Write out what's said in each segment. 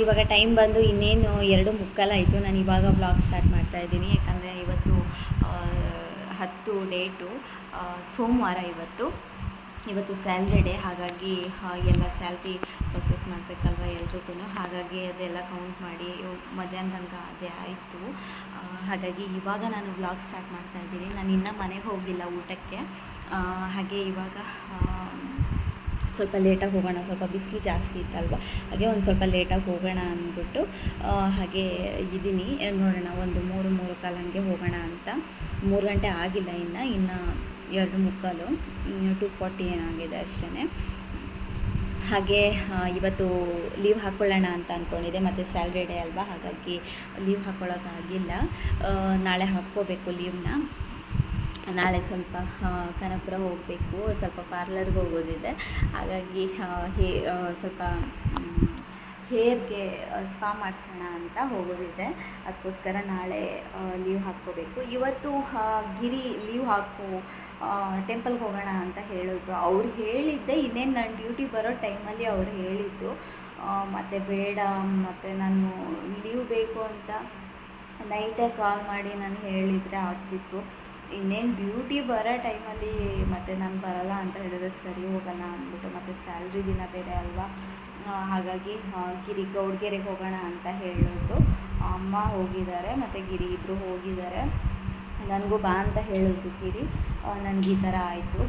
ಇವಾಗ ಟೈಮ್ ಬಂದು ಇನ್ನೇನು ಎರಡು ಮುಕ್ಕಾಲಾಯಿತು ನಾನು ಇವಾಗ ಬ್ಲಾಗ್ ಸ್ಟಾರ್ಟ್ ಮಾಡ್ತಾ ಇದ್ದೀನಿ. ಯಾಕಂದರೆ ಇವತ್ತು ಹತ್ತು ಡೇಟು ಸೋಮವಾರ ಇವತ್ತು. ಇವತ್ತು ಸ್ಯಾಲ್ರಿ ಡೇ ಹಾಗಾಗಿ ಎಲ್ಲ ಸ್ಯಾಲ್ರಿ ಪ್ರೊಸೆಸ್ ಮಾಡಬೇಕಲ್ವ ಎಲ್ರಿಗೂ ಹಾಗಾಗಿ ಅದೆಲ್ಲ ಕೌಂಟ್ ಮಾಡಿ, ಮಧ್ಯಾಹ್ನ ತನಕ ಅದೇ ಆಯಿತು. ಹಾಗಾಗಿ ಇವಾಗ ನಾನು ಬ್ಲಾಗ್ ಸ್ಟಾರ್ಟ್ ಮಾಡ್ತಾ ಇದ್ದೀನಿ. ನಾನು ಇನ್ನೂ ಮನೆಗೆ ಹೋಗಿಲ್ಲ ಊಟಕ್ಕೆ. ಹಾಗೆ ಇವಾಗ ಸ್ವಲ್ಪ ಲೇಟಾಗಿ ಹೋಗೋಣ, ಸ್ವಲ್ಪ ಬಿಸಿಲು ಜಾಸ್ತಿ ಇತ್ತಲ್ವ? ಹಾಗೆ ಒಂದು ಸ್ವಲ್ಪ ಲೇಟಾಗಿ ಹೋಗೋಣ ಅಂದ್ಬಿಟ್ಟು ಹಾಗೆ ಇದ್ದೀನಿ. ನೋಡೋಣ, ಒಂದು ಮೂರು ಮೂರು ಕಾಲ ಹಂಗೆ ಹೋಗೋಣ ಅಂತ. ಮೂರು ಗಂಟೆ ಆಗಿಲ್ಲ ಇನ್ನು ಇನ್ನು ಎರಡು ಮುಕ್ಕಾಲು ಟು ಫಾರ್ಟಿ ಏನಾಗಿದೆ ಅಷ್ಟೇ ಹಾಗೆ ಇವತ್ತು ಲೀವ್ ಹಾಕ್ಕೊಳ್ಳೋಣ ಅಂತ ಅಂದ್ಕೊಂಡಿದ್ದೆ ಮತ್ತು ಸ್ಯಾಲ್ರಿ ಡೇ ಅಲ್ವಾ, ಹಾಗಾಗಿ ಲೀವ್ ಹಾಕ್ಕೊಳ್ಳೋಕ್ಕಾಗಿಲ್ಲ ನಾಳೆ ಹಾಕ್ಕೋಬೇಕು ಲೀವ್ನ. ನಾಳೆ ಸ್ವಲ್ಪ ಕನಕಪುರ ಹೋಗಬೇಕು. ಸ್ವಲ್ಪ ಪಾರ್ಲರ್ಗೆ ಹೋಗೋದಿದೆ. ಹಾಗಾಗಿ, ಹೇ ಸ್ವಲ್ಪ ಹೇರ್ಗೆ ಸ್ಪಾ ಮಾಡಿಸೋಣ ಅಂತ ಹೋಗೋದಿದೆ. ಅದಕ್ಕೋಸ್ಕರ ನಾಳೆ ಲೀವ್ ಹಾಕ್ಕೋಬೇಕು. ಇವತ್ತು ಗಿರಿ ಲೀವ್ ಹಾಕು ಟೆಂಪಲ್ಗೆ ಹೋಗೋಣ ಅಂತ ಹೇಳಿದ್ರು. ಅವ್ರು ಹೇಳಿದ್ದೆ ಇನ್ನೇನು ನಾನು ಡ್ಯೂಟಿ ಬರೋ ಟೈಮಲ್ಲಿ ಅವ್ರು ಹೇಳಿದ್ದು. ಮತ್ತು ಬೇಡ, ಮತ್ತು ನಾನು ಲೀವ್ ಬೇಕು ಅಂತ ನೈಟೇ ಕಾಲ್ ಮಾಡಿ ನಾನು ಹೇಳಿದರೆ ಆಗ್ತಿತ್ತು. ಇನ್ನೇನು ಬ್ಯೂಟಿ ಬರೋ ಟೈಮಲ್ಲಿ ಮತ್ತೆ ನಾನು ಬರಲ್ಲ ಅಂತ ಹೇಳಿದ್ರೆ ಸರಿ ಹೋಗಲ್ಲ ಅಂದ್ಬಿಟ್ಟು ಮತ್ತು ಸ್ಯಾಲ್ರಿ ದಿನ ಬೇರೆ ಅಲ್ವಾ? ಹಾಗಾಗಿ ಗಿರಿ ಗೌಡ್ಗೆರೆಗೆ ಹೋಗೋಣ ಅಂತ ಹೇಳಿದ್ರು. ಅಮ್ಮ ಹೋಗಿದ್ದಾರೆ, ಮತ್ತು ಗಿರಿ ಇಬ್ಬರು ಹೋಗಿದ್ದಾರೆ. ನನಗೂ ಬಾ ಅಂತ ಹೇಳಿದ್ರು ಗಿರಿ. ನನಗೆ ಈ ಥರ ಆಯಿತು.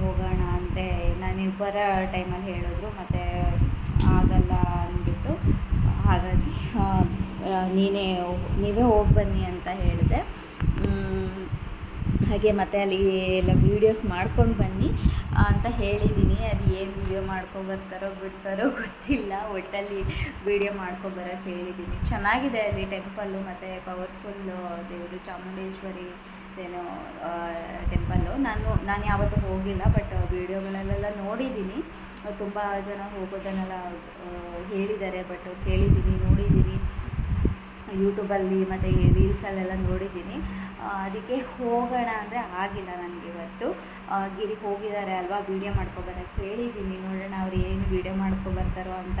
ಹೋಗೋಣ ಅಂತೆ. ನಾನು ಬರೋ ಟೈಮಲ್ಲಿ ಹೇಳಿದ್ರು, ಮತ್ತು ಆಗಲ್ಲ ಅಂದ್ಬಿಟ್ಟು. ಹಾಗಾಗಿ ನೀನೇ ನೀವೇ ಹೋಗಿ ಬನ್ನಿ ಅಂತ ಹೇಳಿದೆ. ಹಾಗೆ ಮತ್ತೆ ಅಲ್ಲಿ ಎಲ್ಲ ವೀಡಿಯೋಸ್ ಮಾಡ್ಕೊಂಡು ಬನ್ನಿ. ಅಂತ ಹೇಳಿದ್ದೀನಿ ಅದು ಏನು ವೀಡಿಯೋ ಮಾಡ್ಕೊಬರ್ತಾರೋ ಬಿಡ್ತಾರೋ ಗೊತ್ತಿಲ್ಲ. ಒಟ್ಟಲ್ಲಿ ವೀಡಿಯೋ ಮಾಡ್ಕೊಬರೋಕ್ಕೆ ಹೇಳಿದ್ದೀನಿ ಚೆನ್ನಾಗಿದೆ ಅಲ್ಲಿ ಟೆಂಪಲ್ಲು ಮತ್ತು ಪವರ್ಫುಲ್ಲು ದೇವರು ಚಾಮುಂಡೇಶ್ವರಿ ಏನೋ ಟೆಂಪಲ್ಲು ನಾನು ನಾನು ಯಾವತ್ತೂ ಹೋಗಿಲ್ಲ ಬಟ್ ವೀಡಿಯೋಗಳಲ್ಲೆಲ್ಲ ನೋಡಿದ್ದೀನಿ ತುಂಬ ಜನ ಹೋಗೋದನ್ನೆಲ್ಲ ಹೇಳಿದ್ದಾರೆ ಬಟ್ ಕೇಳಿದ್ದೀನಿ ಯೂಟ್ಯೂಬಲ್ಲಿ ಮತ್ತು ರೀಲ್ಸಲ್ಲೆಲ್ಲ ನೋಡಿದ್ದೀನಿ. ಅದಕ್ಕೆ ಹೋಗೋಣ ಅಂದರೆ ಆಗಿಲ್ಲ ನನಗೆ ಇವತ್ತು. ಗಿರಿಗೆ ಗಿರಿ ಹೋಗಿದ್ದಾರೆ ಅಲ್ವಾ ವೀಡಿಯೋ ಮಾಡ್ಕೊಬರಕ್ಕೆ ಹೇಳಿದ್ದೀನಿ ನೋಡೋಣ ಅವ್ರು ಏನು ವೀಡಿಯೋ ಮಾಡ್ಕೊಬರ್ತಾರೋ ಅಂತ.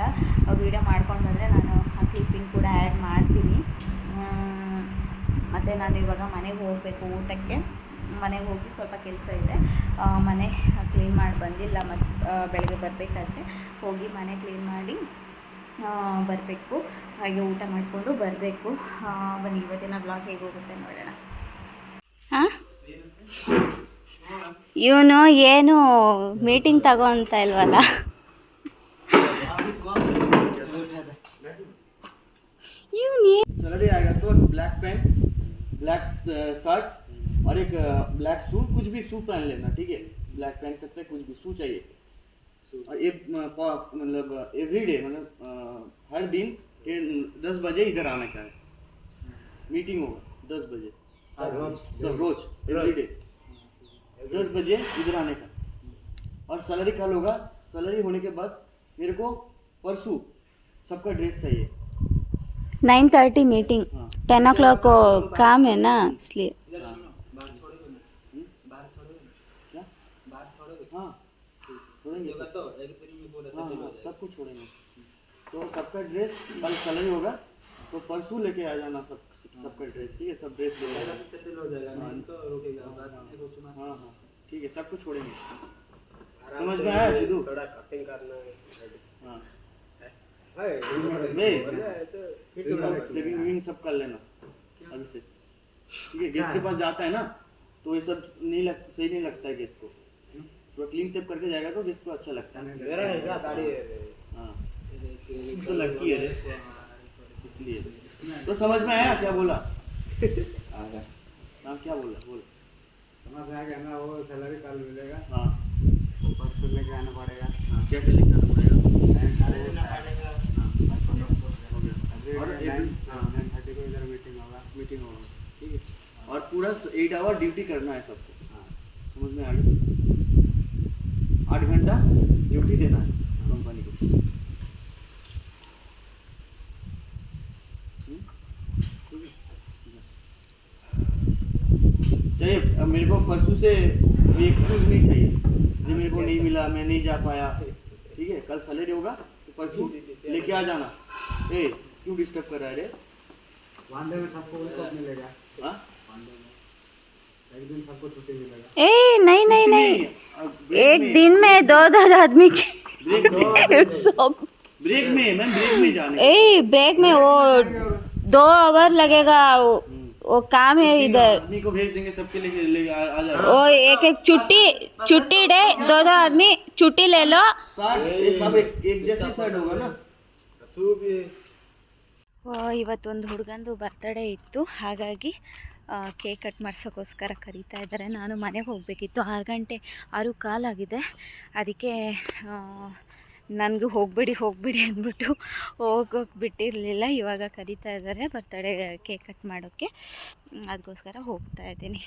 ವೀಡಿಯೋ ಮಾಡ್ಕೊಂಡು ಬಂದರೆ ನಾನು ಆ ಕ್ಲಿಪ್ಪಿಂಗ್ ಕೂಡ ಆ್ಯಡ್ ಮಾಡ್ತೀನಿ. ಮತ್ತು ನಾನು ಇವಾಗ ಮನೆಗೆ ಹೋಗಬೇಕು ಊಟಕ್ಕೆ. ಮನೆಗೆ ಹೋಗಿ ಸ್ವಲ್ಪ ಕೆಲಸ ಇದೆ. ಮನೆ ಕ್ಲೀನ್ ಮಾಡಿ ಬಂದಿಲ್ಲ ಮತ್ತು ಬೆಳಗ್ಗೆ ಬರಬೇಕಾದ್ರೆ ಹೋಗಿ ಮನೆ ಕ್ಲೀನ್ ಮಾಡಿ ಬರಬೇಕು ಹಾಗೆ ಊಟ ಮಾಡಿಕೊಂಡು ಬರಬೇಕು ಬನ್ನಿ ಇವತ್ತಿನ ಬ್ಲಾಗ್ ಹೇಗೆ ಹೋಗುತ್ತೆ ನೋಡೋಣ ಹಾಂ ಇವನು ಏನು ಮೀಟಿಂಗ್ ತಗೋ ಅಂತ ಇಲ್ವಲ್ಲ ಇವನು सैलरी आएगा तो ब्लैक पैंट ब्लैक शर्ट और एक ब्लैक सूट कुछ भी सूट पहन लेना ठीक है ब्लैक पहन सकते हैं कुछ भी शू चाहिए और एक मतलब एवरी डे मतलब हर दिन दस बजे इधर आने का है? मीटिंग होगा दस बजे। सब रोज। एवरी डे दस बजे इधर आने का। और सैलरी कल होगा। सैलरी होने के बाद मेरे को परसों सबका ड्रेस चाहिए। नाइन थर्टी मीटिंग हाँ। टेन ओ क्लॉक को काम है ना इसलिए क्या हाँ छोड़ेंगे सब। हाँ हाँ सब कुछ छोड़ेंगे तो सबका ड्रेस कल सैलरी होगा तो परसों लेके आ जाना सब सबका ड्रेस ठीक है? सब ड्रेस ले आना हाँ हाँ। ठीक है सब कुछ छोड़ेंगे। समझ में आया सिद्धू? थोड़ा कटिंग करना है हाँ। नहीं सेविंग वेविंग सब कर लेना अभी से। ठीक है गेस्ट के पास जाता है ना तो ये सब नहीं लग सही नहीं लगता है गेस्ट को। थोड़ा क्लीन सेव करके जाएगा तो जिसको अच्छा लगता है। मेरा है क्या दाढ़ी है। हाँ। तो लड़की है इसलिए। तो समझ में आया क्या बोला? आ गया हाँ क्या बोला? बोल। समझ आ गया ना वो सैलरी कल मिलेगा। हाँ। परसों लेके आना पड़ेगा। हाँ क्या क्या लिखना पड़ेगा? और अभी every- हाँ। नाइन थर्टी को इधर मीटिंग होगा। मीटिंग होगा। ठीक है। और पूरा एट आवर ड्यूटी करना है सबको। हाँ। समझ में आ गया? आठ घंटा ड्यूटी देना है कंपनी को? चाहिए अब मेरे को परसों से कोई एक्सक्यूज नहीं चाहिए। जो मेरे को नहीं मिला मैं नहीं जा पाया। ठीक है कल सैलरी होगा तो परसों लेके आ जाना। ए क्यों डिस्टर्ब कर रहा है रे? वांदे में सबको उनको मिलेगा हाँ? वांदे में एक दिन सबको छुट्टी मिलेगा ए नहीं नहीं नहीं अब ब्रेक एक में- दिन में दो दो आदमी की ब्रेक में सब ब्रेक में मैम ब्रेक में जाने ए ब्रेक में वो दो आवर लगेगा वो, वो काम है तीन इधर आदमी को भेज देंगे सबके लेके ले आ, आ जाएगा वो एक एक छुट्टी छुट्टी डे दो दो आदमी छुट्टी ले लो शर्ट ये सब एक, एक जैसे शर्ट होगा ना शू भी ಇವತ್ತೊಂದು ಹುಡುಗಂದು ಬರ್ತಡೇ ಇತ್ತು ಹಾಗಾಗಿ ಕೇಕ್ ಕಟ್ ಮಾಡ್ಸೋಕ್ಕೋಸ್ಕರ ಕರೀತಾ ಇದ್ದಾರೆ. ನಾನು ಮನೆಗೆ ಹೋಗಬೇಕಿತ್ತು. ಆರು ಗಂಟೆ ಆರು ಕಾಲಾಗಿದೆ. ಅದಕ್ಕೆ ನನಗೂ ಹೋಗಬೇಡಿ ಹೋಗಬೇಡಿ ಅಂದ್ಬಿಟ್ಟು ಹೋಗೋಕೆ ಬಿಟ್ಟಿರಲಿಲ್ಲ. ಇವಾಗ ಕರೀತಾ ಇದ್ದಾರೆ ಬರ್ತಡೇ ಕೇಕ್ ಕಟ್ ಮಾಡೋಕ್ಕೆ. ಅದಕ್ಕೋಸ್ಕರ ಹೋಗ್ತಾ ಇದ್ದೀನಿ.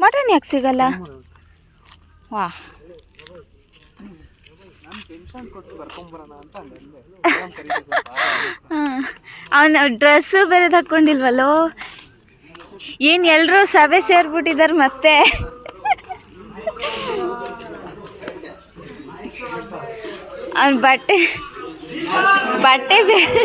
ಮಟನ್ ಯಾಕೆ ಸಿಗಲ್ಲ? ವಾ. ಅವನ ಡ್ರೆಸ್ಸು ಬೇರೆ ತಕ್ಕೊಂಡಿಲ್ವಲ್ಲೋ? ಏನು ಎಲ್ಲರೂ ಸಭೆ ಸೇರ್ಬಿಟ್ಟಿದ್ದಾರೆ ಮತ್ತೆ? ಅವ್ನ ಬಟ್ಟೆ ಬಟ್ಟೆ ಬೇರೆ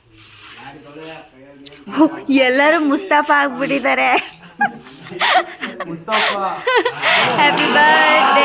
ಎಲ್ಲರೂ ಮುಸ್ತಾಫಾ ಆಗ್ಬಿಟ್ಟಿದ್ದಾರೆ. ಹ್ಯಾಪಿ ಬರ್ಡೇ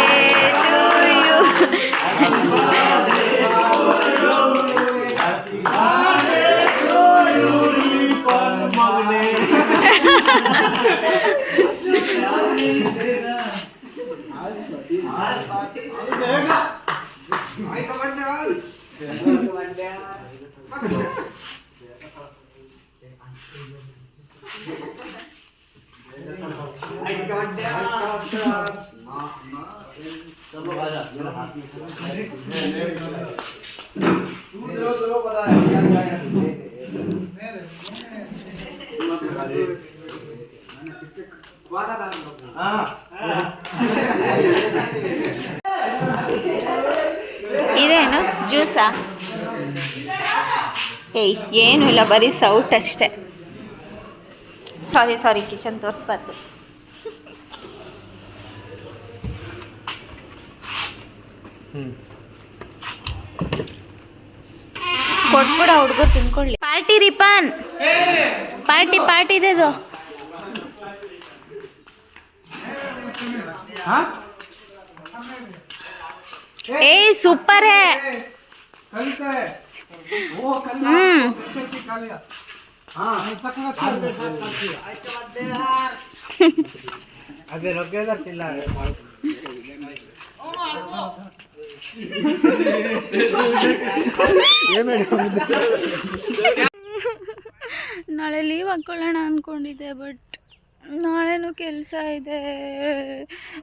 ಇದೇನು? ಜ್ಯೂಸಾ? ಏಯ್ ಏನೂ ಇಲ್ಲ ಬರೀ ಸೌಟ್ ಅಷ್ಟೇ ಸಾರಿ ಸಾರಿ ಕಿಚನ್ ತೋರಿಸ್ಬಾರ್ದು. ಕೊಟ್ಬಿಡ ಹುಡುಗರು ತಿನ್ಕೊಳ್ಳಿ ಪಾರ್ಟಿ ರಿಪಾನ್ ಪಾರ್ಟಿ ಪಾರ್ಟಿ ಇದೆ ಇದು ಏ ಸೂಪರ್ ಹ್ಮ್ ಅದೇ ರೊಕ್ಕ ನಾಳೆ ಲೀವ್ ಹಾಕ್ಕೊಳ್ಳೋಣ ಅಂದ್ಕೊಂಡಿದ್ದೆ ಬಟ್ ನಾಳೆನೂ ಕೆಲಸ ಇದೆ.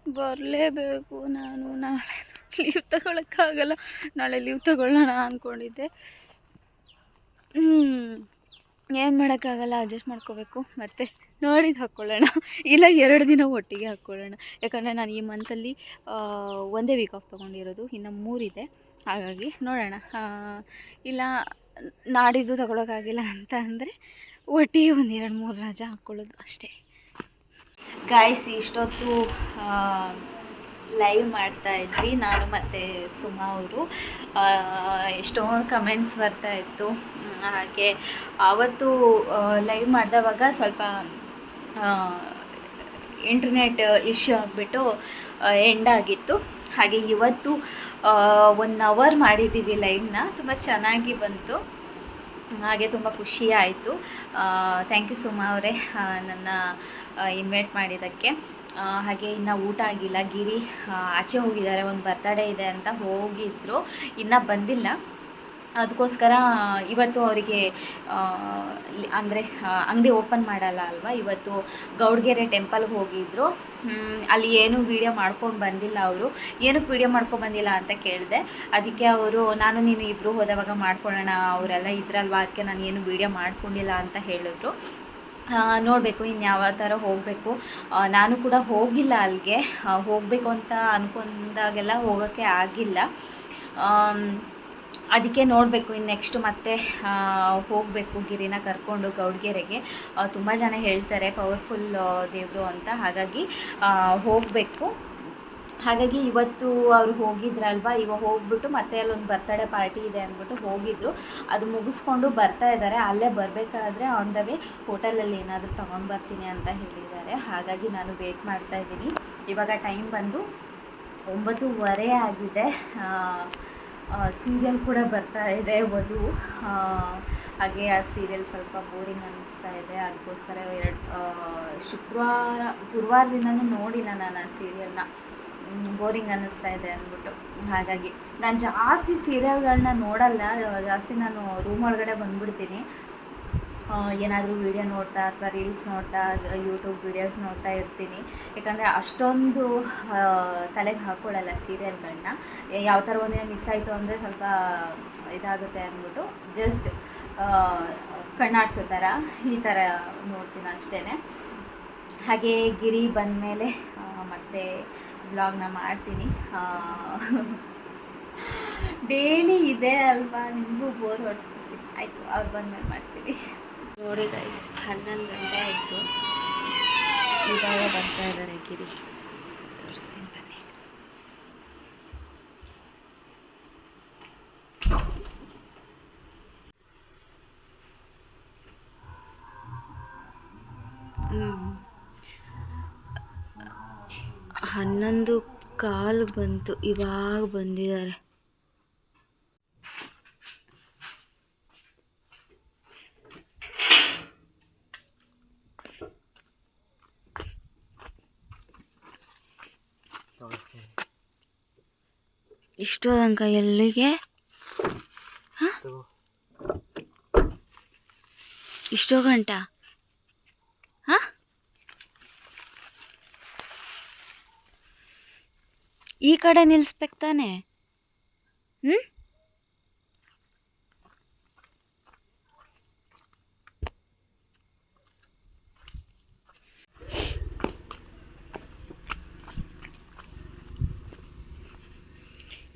ಬರಲೇಬೇಕು ನಾನು, ನಾಳೆ ಲೀವ್ ತಗೊಳಕ್ಕಾಗಲ್ಲ. ನಾಳೆ ಲೀವ್ ತಗೊಳ್ಳೋಣ ಅಂದ್ಕೊಂಡಿದ್ದೆ ಏನು ಮಾಡೋಕ್ಕಾಗಲ್ಲ ಅಡ್ಜಸ್ಟ್ ಮಾಡ್ಕೋಬೇಕು, ಮತ್ತು. ನೋಡಿದ್ದು ಹಾಕ್ಕೊಳ್ಳೋಣ ಇಲ್ಲ, ಎರಡು ದಿನ ಒಟ್ಟಿಗೆ ಹಾಕ್ಕೊಳ್ಳೋಣ ಯಾಕಂದರೆ ನಾನು ಈ ಮಂತಲ್ಲಿ ಒಂದೇ ವೀಕ್ ಆಫ್ ತೊಗೊಂಡಿರೋದು. ಇನ್ನು ಮೂರಿದೆ. ಹಾಗಾಗಿ ನೋಡೋಣ. ಇಲ್ಲ, ನಾಡಿದ್ದು ತಗೊಳಕ್ಕಾಗಿಲ್ಲ ಅಂತ ಅಂದರೆ ಒಟ್ಟಿಗೆ ಒಂದು ಎರಡು ಮೂರು ರಜ ಹಾಕ್ಕೊಳ್ಳೋದು ಅಷ್ಟೇ. ಗಾಯ್ಸ್ ಇಷ್ಟೊತ್ತು ಲೈವ್ ಮಾಡ್ತಾ ಇದ್ವಿ. ನಾನು ಮತ್ತು ಸುಮಾ ಅವರು. ಎಷ್ಟೊಂದು ಕಮೆಂಟ್ಸ್ ಬರ್ತಾ ಇತ್ತು. ಹಾಗೆ ಆವತ್ತು ಲೈವ್ ಮಾಡಿದವಾಗ ಸ್ವಲ್ಪ ಇಂಟರ್ನೆಟ್ ಇಶ್ಯೂ ಆಗಿಬಿಟ್ಟು ಎಂಡ್ ಆಗಿತ್ತು. ಹಾಗೆ ಇವತ್ತು ಒನ್ ಅವರ್ ಮಾಡಿದ್ದೀವಿ ಲೈವ್ನ ತುಂಬ ಚೆನ್ನಾಗಿ ಬಂತು. ಹಾಗೆ ತುಂಬ ಖುಷಿ ಆಯಿತು. ಥ್ಯಾಂಕ್ ಯು ಸುಮಾ ಅವರೇ ನನ್ನ ಇನ್ವೈಟ್ ಮಾಡಿದ್ದಕ್ಕೆ. ಹಾಗೆ ಇನ್ನು ಊಟ ಆಗಿಲ್ಲ. ಗಿರಿ ಆಚೆ ಹೋಗಿದ್ದಾರೆ. ಒಂದು ಬರ್ತಡೇ ಇದೆ ಅಂತ ಹೋಗಿದ್ರು. ಇನ್ನೂ ಬಂದಿಲ್ಲ. ಅದಕ್ಕೋಸ್ಕರ ಇವತ್ತು ಅವರಿಗೆ ಅಂದರೆ ಅಂಗಡಿ ಓಪನ್ ಮಾಡಲ್ಲ ಅಲ್ವಾ? ಇವತ್ತು ಗೌಡ್ಗೆರೆ ಟೆಂಪಲ್ಗೆ ಹೋಗಿದ್ರು. ಅಲ್ಲಿ ಏನು ವೀಡಿಯೋ ಮಾಡ್ಕೊಂಡು ಬಂದಿಲ್ಲ ಅವರು. ಏನಕ್ಕೆ ವೀಡಿಯೋ ಮಾಡ್ಕೊಂಡು ಬಂದಿಲ್ಲ ಅಂತ ಕೇಳಿದೆ. ಅದಕ್ಕೆ ಅವರು, ನಾನು, ನೀನು ಇಬ್ಬರು ಹೋದವಾಗ ಮಾಡ್ಕೊಳ್ಳೋಣ, ಅವರೆಲ್ಲ ಇದ್ರಲ್ವಾ? ಅದಕ್ಕೆ ನಾನು ಏನು ವೀಡಿಯೋ ಮಾಡ್ಕೊಂಡಿಲ್ಲ ಅಂತ ಹೇಳಿದ್ರು. ನೋಡಬೇಕು ಇನ್ನು ಯಾವ ಥರ ಹೋಗಬೇಕು. ನಾನು ಕೂಡ ಹೋಗಿಲ್ಲ ಅಲ್ಲಿಗೆ. ಹೋಗಬೇಕು ಅಂತ ಅಂದ್ಕೊಂಡಾಗೆಲ್ಲ ಹೋಗೋಕ್ಕೆ ಆಗಿಲ್ಲ. ಅದಕ್ಕೆ ನೋಡಬೇಕು. ಇನ್ನು ನೆಕ್ಸ್ಟ್ ಮತ್ತೆ ಹೋಗಬೇಕು ಗಿರಿನ ಕರ್ಕೊಂಡು ಗೌಡ್ಗೆರೆಗೆ. ತುಂಬ ಜನ ಹೇಳ್ತಾರೆ, ಪವರ್ಫುಲ್ ದೇವರು ಅಂತ. ಹಾಗಾಗಿ ಹೋಗಬೇಕು. ಹಾಗಾಗಿ ಇವತ್ತು ಅವರು ಹೋಗಿದ್ರಲ್ವಾ? ಇವಾಗ ಹೋಗ್ಬಿಟ್ಟು ಮತ್ತೆ ಅಲ್ಲೊಂದು ಬರ್ತಡೇ ಪಾರ್ಟಿ ಇದೆ ಅಂದ್ಬಿಟ್ಟು ಹೋಗಿದ್ರು. ಅದು ಮುಗಿಸ್ಕೊಂಡು ಬರ್ತಾ ಇದ್ದಾರೆ ಅಲ್ಲೇ ಬರಬೇಕಾದ್ರೆ ಆನ್ ದ ವೇ ಹೋಟೆಲಲ್ಲಿ ಏನಾದರೂ ತೊಗೊಂಡು ಬರ್ತೀನಿ ಅಂತ ಹೇಳಿದ್ದಾರೆ. ಹಾಗಾಗಿ ನಾನು ವೇಟ್ ಮಾಡ್ತಾ ಇದ್ದೀನಿ. ಇವಾಗ ಟೈಮ್ ಬಂದು ಒಂಬತ್ತೂವರೆ ಆಗಿದೆ. ಸೀರಿಯಲ್ ಕೂಡ ಬರ್ತಾ ಇದೆ ವಧು ಹಾಗೆ ಆ ಸೀರಿಯಲ್ ಸ್ವಲ್ಪ ಬೋರಿಂಗ್ ಅನ್ನಿಸ್ತಾ ಇದೆ. ಅದಕ್ಕೋಸ್ಕರ ಎರಡು ಶುಕ್ರವಾರ ಗುರುವಾರದಿಂದನೂ ನೋಡಿಲ್ಲ ನಾನು ಆ ಸೀರಿಯಲ್ನ ಬೋರಿಂಗ್ ಅನ್ನಿಸ್ತಾ ಇದೆ ಅಂದ್ಬಿಟ್ಟು. ಹಾಗಾಗಿ, ನಾನು ಜಾಸ್ತಿ ಸೀರಿಯಲ್ಗಳನ್ನ ನೋಡಲ್ಲ. ಜಾಸ್ತಿ ನಾನು ರೂಮ್ ಒಳಗಡೆ ಬಂದ್ಬಿಡ್ತೀನಿ. ಏನಾದರೂ ವೀಡಿಯೋ ನೋಡ್ತಾ ಅಥವಾ ರೀಲ್ಸ್ ನೋಡ್ತಾ ಯೂಟ್ಯೂಬ್ ವೀಡಿಯೋಸ್ ನೋಡ್ತಾ ಇರ್ತೀನಿ. ಯಾಕಂದರೆ ಅಷ್ಟೊಂದು ತಲೆಗೆ ಹಾಕ್ಕೊಳ್ಳಲ್ಲ ಸೀರಿಯಲ್ಗಳನ್ನ ಯಾವ ಥರ ಒಂದಿನ ಮಿಸ್ ಆಯಿತು ಅಂದರೆ ಸ್ವಲ್ಪ ಇದಾಗುತ್ತೆ ಅಂದ್ಬಿಟ್ಟು ಜಸ್ಟ್ ಕಣ್ಣಾಡ್ಸೋ ಥರ ಈ ಥರ ನೋಡ್ತೀನಿ ಅಷ್ಟೇ ಹಾಗೆ ಗಿರಿ ಬಂದಮೇಲೆ ಮತ್ತೆ ಬ್ಲಾಗ್ನ ಮಾಡ್ತೀನಿ. ಡೈಲಿ ಇದೆ ಅಲ್ವಾ, ನಿಮಗೂ ಬೋರ್ ಹೊಡ್ಸ್ಬಿಡ್ತೀನಿ. ಆಯಿತು, ಅವ್ರು ಬಂದ ಮೇಲೆ ಮಾಡ್ತೀನಿ. ನೋಡಿ ಗೈಸ್ ಹನ್ನೊಂದು ಗಂಟೆ ಆಯಿತು. ಇವಾಗ ಬರ್ತಾ ಇದ್ದಾರೆ ಗಿರಿ. ತೋರಿಸ್ತೀನಿ ಬನ್ನಿ. ಹನ್ನೊಂದು ಕಾಲು ಬಂತು, ಇವಾಗ ಬಂದಿದ್ದಾರೆ. ಇಷ್ಟು ಅಂಕ ಎಲ್ಲಿಗೆ? ಇಷ್ಟೋ ಗಂಟ? ಹಾ? ಈ ಕಡೆ ನಿಲ್ಲಿಸ್ಬೇಕು ತಾನೆ? ಹ್ಞೂ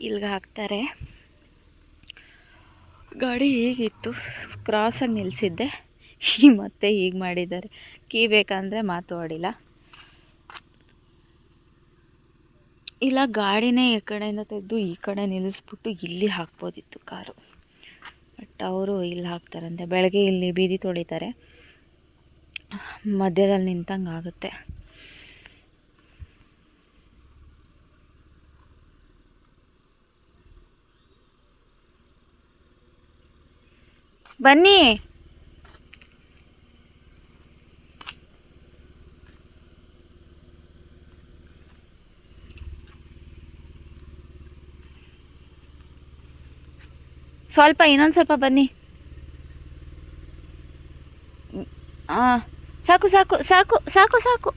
ಇಲ್ಲಿಗೆ ಹಾಕ್ತಾರೆ. ಗಾಡಿ ಹೀಗಿತ್ತು. ಕ್ರಾಸಾಗಿ ನಿಲ್ಲಿಸಿದ್ದೆ ಈ ಮತ್ತೆ ಹೀಗೆ ಮಾಡಿದ್ದಾರೆ. ಕೀ ಬೇಕಂದರೆ ಮಾತು ಆಡಿಲ್ಲ. ಇಲ್ಲ, ಗಾಡಿನೇ ಈ ಕಡೆಯಿಂದ ತೆಗೆದು ಈ ಕಡೆ ನಿಲ್ಲಿಸ್ಬಿಟ್ಟು ಇಲ್ಲಿ ಹಾಕ್ಬೋದಿತ್ತು ಕಾರು. ಬಟ್ ಅವರು ಇಲ್ಲಿ ಹಾಕ್ತಾರಂತೆ. ಬೆಳಗ್ಗೆ ಇಲ್ಲಿ ಬೀದಿ ತೊಳಿತಾರೆ. ಮಧ್ಯದಲ್ಲಿ ನಿಂತಂಗೆ ಆಗುತ್ತೆ. ಬನ್ನಿ. ಸ್ವಲ್ಪ, ಇನ್ನೊಂದು ಸ್ವಲ್ಪ ಬನ್ನಿ. ಹಾಂ ಸಾಕು ಸಾಕು ಸಾಕು ಸಾಕು ಸಾಕು.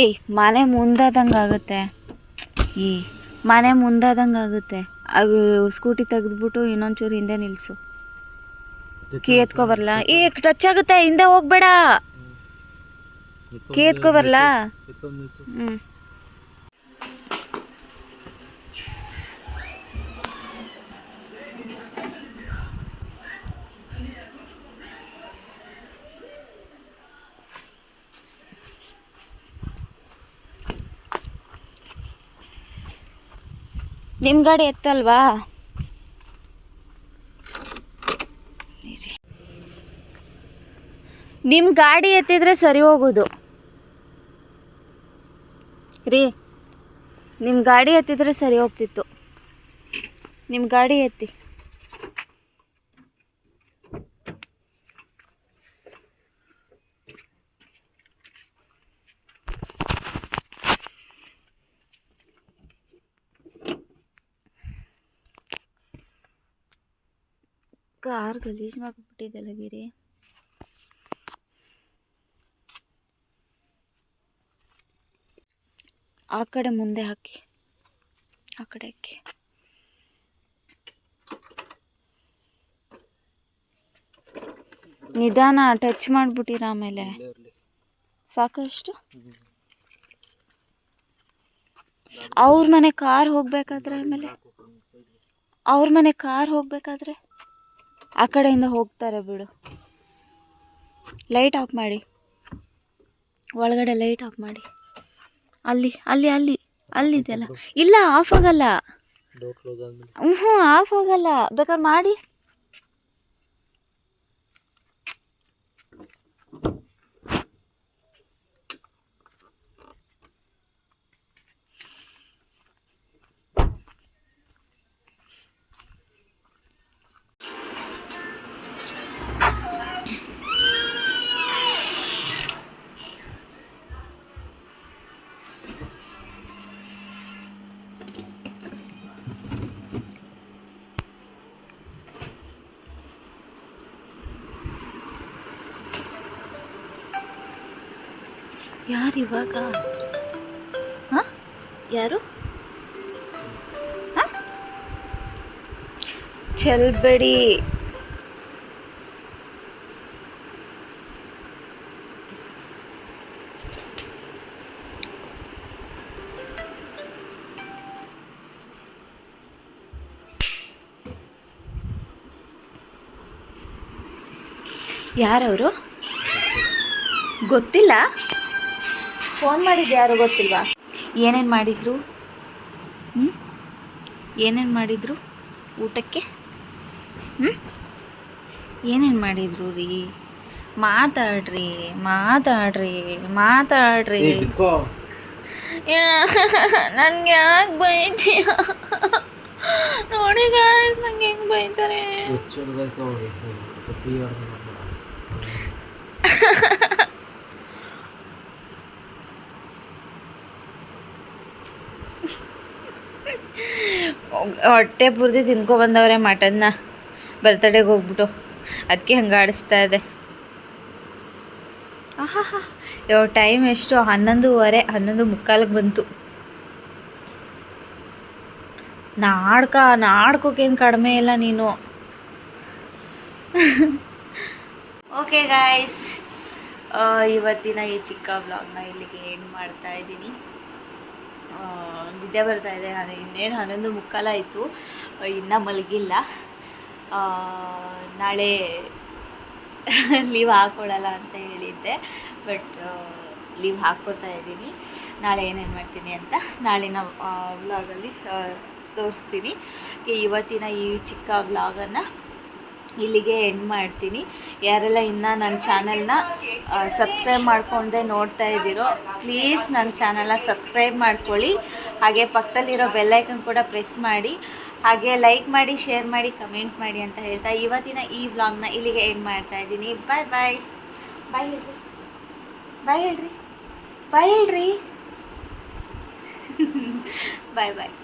ಏಯ್, ಮನೆ ಮುಂದಾದಂಗೆ ಆಗುತ್ತೆ. ಈ ಮನೆ ಮುಂದಾದಂಗೆ ಆಗುತ್ತೆ. ಅವು ಸ್ಕೂಟಿ ತೆಗೆದ್ಬಿಟ್ಟು ಇನ್ನೊಂಚೂರು ಹಿಂದೆ ನಿಲ್ಲಿಸು ಕೀ ಎತ್ಕೊ ಬರಲ್ಲ ಏ ಟಚ್ ಆಗುತ್ತೆ ಹಿಂದೆ ಹೋಗ್ಬೇಡ. ಕೀ ಎತ್ಕೊ ಬರಲ್ಲ ಹ್ಞೂ ನಿಮ್ಮ ಗಾಡಿ ಎತ್ತಲ್ವಾ? ನಿಮ್ಮ ಗಾಡಿ ಎತ್ತಿದ್ರೆ ಸರಿ ಹೋಗೋದು. ರೀ ನಿಮ್ಮ ಗಾಡಿ ಎತ್ತಿದ್ರೆ ಸರಿ ಹೋಗ್ತಿತ್ತು. ನಿಮ್ಮ ಗಾಡಿ ಎತ್ತಿ ಕಾರ್ ಗಲೀಜು ಮಾಡಿಬಿಟ್ಟಿದ್ದೆಲ್ಲ ಗಿರಿ. ಆ ಕಡೆ ಮುಂದೆ ಹಾಕಿ ಆ ಕಡೆ ಹಾಕಿ. ನಿಧಾನ ಟಚ್ ಮಾಡಿಬಿಟ್ಟಿರ ಆಮೇಲೆ. ಸಾಕಷ್ಟು? ಅವ್ರ ಮನೆ ಕಾರ್ ಹೋಗ್ಬೇಕಾದ್ರೆ ಆಮೇಲೆ. ಅವ್ರ ಮನೆ ಕಾರ್ ಹೋಗ್ಬೇಕಾದ್ರೆ? ಆ ಕಡೆಯಿಂದ ಹೋಗ್ತಾರೆ ಬಿಡು. ಲೈಟ್ ಆಫ್ ಮಾಡಿ. ಒಳಗಡೆ ಲೈಟ್ ಆಫ್ ಮಾಡಿ. ಅಲ್ಲಿ ಅಲ್ಲಿ ಅಲ್ಲಿ ಅಲ್ಲಿದೆಯಲ್ಲ ಇಲ್ಲ ಆಫ್ ಆಗಲ್ಲ. ಹ್ಞೂ ಆಫ್ ಆಗಲ್ಲ. ಬೇಕಾದ್ರೆ ಮಾಡಿ. ಯಾರು ಇವಾಗ ಹಾಂ? ಯಾರು? ಹಾಂ? ಚೆಲ್ಬೇಡಿ ಯಾರವರು? ಗೊತ್ತಿಲ್ಲ? ಫೋನ್ ಮಾಡಿದ್ದು ಯಾರು ಗೊತ್ತಿಲ್ವಾ ಏನೇನು ಮಾಡಿದ್ರು ಹ್ಞೂ ಏನೇನು ಮಾಡಿದ್ರು ಊಟಕ್ಕೆ ಹ್ಞೂ ಏನೇನು ಮಾಡಿದ್ರು ರೀ ಮಾತಾಡ್ರಿ ಮಾತಾಡ್ರಿ ಮಾತಾಡ್ರಿ ನನ್ಗೆ ನನಗೆ ಯಾಕೆ ಬೈತೀಯ ನೋಡಿ ಗಾಯ್ಸ್ ನಂಗೆ ಹೆಂಗೆ ಬೈತಾರೆ ಹುಚ್ಚರ್ದಾಯ್ತು ಅವ್ರಿಗೆ ಪ್ರತಿ ವಾರ ಮಾಡ್ಬೇಡ. ಹೊಟ್ಟೆ ಪೂರ್ತಿ ತಿನ್ಕೊ ಬಂದವ್ರೆ ಮಟನ್ನ. ಬರ್ತಡೇಗೆ ಹೋಗ್ಬಿಟ್ಟು ಅದಕ್ಕೆ ಹಂಗೆ ಆಡಿಸ್ತಾ ಇದೆ. ಆಹಾ ಯೋ, ಟೈಮ್ ಎಷ್ಟು? ಹನ್ನೊಂದುವರೆ, ಹನ್ನೊಂದು ಮುಕ್ಕಾಲಿಗೆ ಬಂತು. ನಾಡ್ಕ, ನಾಡ್ಕೋಕೇನು ಕಡಿಮೆ ಇಲ್ಲ ನೀನು. Okay, guys. ಇವತ್ತಿನ ಈ ಚಿಕ್ಕ ಬ್ಲಾಗ್ನ ಇಲ್ಲಿಗೆ ಏನು ಮಾಡ್ತಾ ಇದ್ದೀನಿ. ನಿದ್ದೆ ಬರ್ತಾ ಇದೆ. ನಾನು ಇನ್ನೇನು ಹನ್ನೊಂದು ಮುಕ್ಕಾಲಾಯಿತು ಇನ್ನೂ ಮಲಗಿಲ್ಲ. ನಾಳೆ ಲೀವ್ ಹಾಕ್ಕೊಳ್ಳಲ್ಲ ಅಂತ ಹೇಳಿದ್ದೆ. ಬಟ್ ಲೀವ್ ಹಾಕ್ಕೋತಾ ಇದ್ದೀನಿ. ನಾಳೆ ಏನೇನು ಮಾಡ್ತೀನಿ ಅಂತ ನಾಳಿನ ವ್ಲಾಗಲ್ಲಿ ತೋರಿಸ್ತೀನಿ. ಇವತ್ತಿನ ಈ ಚಿಕ್ಕ ವ್ಲಾಗನ್ನು ಇಲ್ಲಿಗೆ ಎಂಡ್ ಮಾಡ್ತೀನಿ. ಯಾರೆಲ್ಲ ಇನ್ನೂ ನನ್ನ ಚಾನಲ್ನ ಸಬ್ಸ್ಕ್ರೈಬ್ ಮಾಡ್ಕೊಂಡೆ ನೋಡ್ತಾ ಇದ್ದೀರೋ ಪ್ಲೀಸ್ ನನ್ನ ಚಾನಲ್ನ ಸಬ್ಸ್ಕ್ರೈಬ್ ಮಾಡ್ಕೊಳ್ಳಿ. ಹಾಗೆ ಪಕ್ಕದಲ್ಲಿರೋ ಬೆಲ್ಲೈಕನ್ ಕೂಡ ಪ್ರೆಸ್ ಮಾಡಿ. ಹಾಗೆ ಲೈಕ್ ಮಾಡಿ ಶೇರ್ ಮಾಡಿ ಕಮೆಂಟ್ ಮಾಡಿ ಅಂತ ಹೇಳ್ತಾ ಇವತ್ತಿನ ಈ ವ್ಲಾಗ್ನ ಇಲ್ಲಿಗೆ ಎಂಡ್ ಮಾಡ್ತಾ ಇದ್ದೀನಿ. ಬಾಯ್ ಬಾಯ್ ಬಾಯ್ ಹೇಳ್ರಿ. ಬಾಯ್ ಹೇಳ್ರಿ. ಬಾಯ್ ಹೇಳ್ರಿ. ಬಾಯ್ ಬಾಯ್